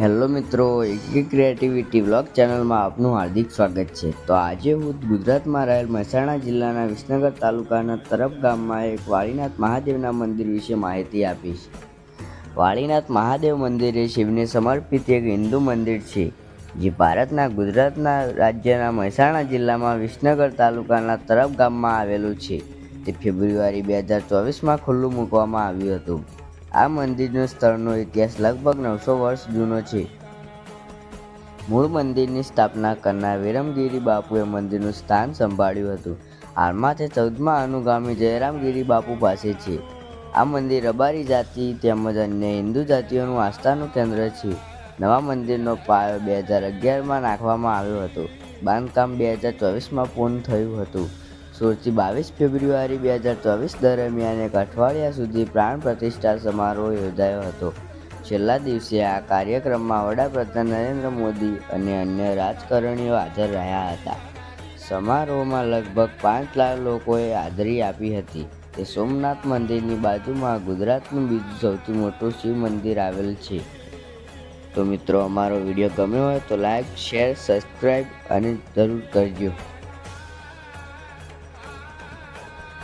Hello મિત્રો agri creativity vlog ચેનલમાં આપનું હાર્દિક સ્વાગત છે. તો આજે હું ગુજરાતમાં રહેલ મહેસાણા જિલ્લાના વિસનગર તાલુકાના તરફ ગામમાં એક વાળીનાથ મહાદેવના મંદિર વિશે માહિતી આપીશ. વાળીનાથ મહાદેવ મંદિર એ શિવને સમર્પિત એક હિન્દુ મંદિર છે, જે ભારતના ગુજરાતના રાજ્યના મહેસાણા જિલ્લામાં વિસનગર તાલુકાના તરફ ગામમાં આવેલું છે. તે ફેબ્રુઆરી બે હજાર ચોવીસમાં ખુલ્લું મૂકવામાં આવ્યું હતું. આ મંદિરનો સ્થળનો ઇતિહાસ લગભગ નવસો વર્ષ જૂનો છે. મૂળ મંદિરની સ્થાપના કરનાર વિરમગીરી બાપુએ મંદિરનું સ્થાન સંભાળ્યું હતું. હાલમાં તે ચૌદમા અનુગામી જયરામગીરી બાપુ પાસે છે. આ મંદિર રબારી જાતિ તેમજ અન્ય હિન્દુ જાતિઓનું આસ્થાનું કેન્દ્ર છે. નવા મંદિરનો પાયો બે હજાર અગિયારમાં નાખવામાં આવ્યો હતો. બાંધકામ બે હજાર ચોવીસમાં પૂર્ણ થયું હતું. સોળથી બાવીસ ફેબ્રુઆરી બે હજાર ચોવીસ દરમિયાન એક અઠવાડિયા સુધી પ્રાણ પ્રતિષ્ઠા સમારોહ યોજાયો હતો. છેલ્લા દિવસે આ કાર્યક્રમમાં વડાપ્રધાન નરેન્દ્ર મોદી અને અન્ય રાજકારણીઓ હાજર રહ્યા હતા. સમારોહમાં લગભગ પાંચ લાખ લોકોએ હાજરી આપી હતી. તે સોમનાથ મંદિરની બાજુમાં ગુજરાતનું બીજું સૌથી મોટું શિવ મંદિર આવેલ છે. તો મિત્રો, અમારો વીડિયો ગમ્યો હોય તો લાઈક, શેર સબસ્ક્રાઈબ અને જરૂર કરજો.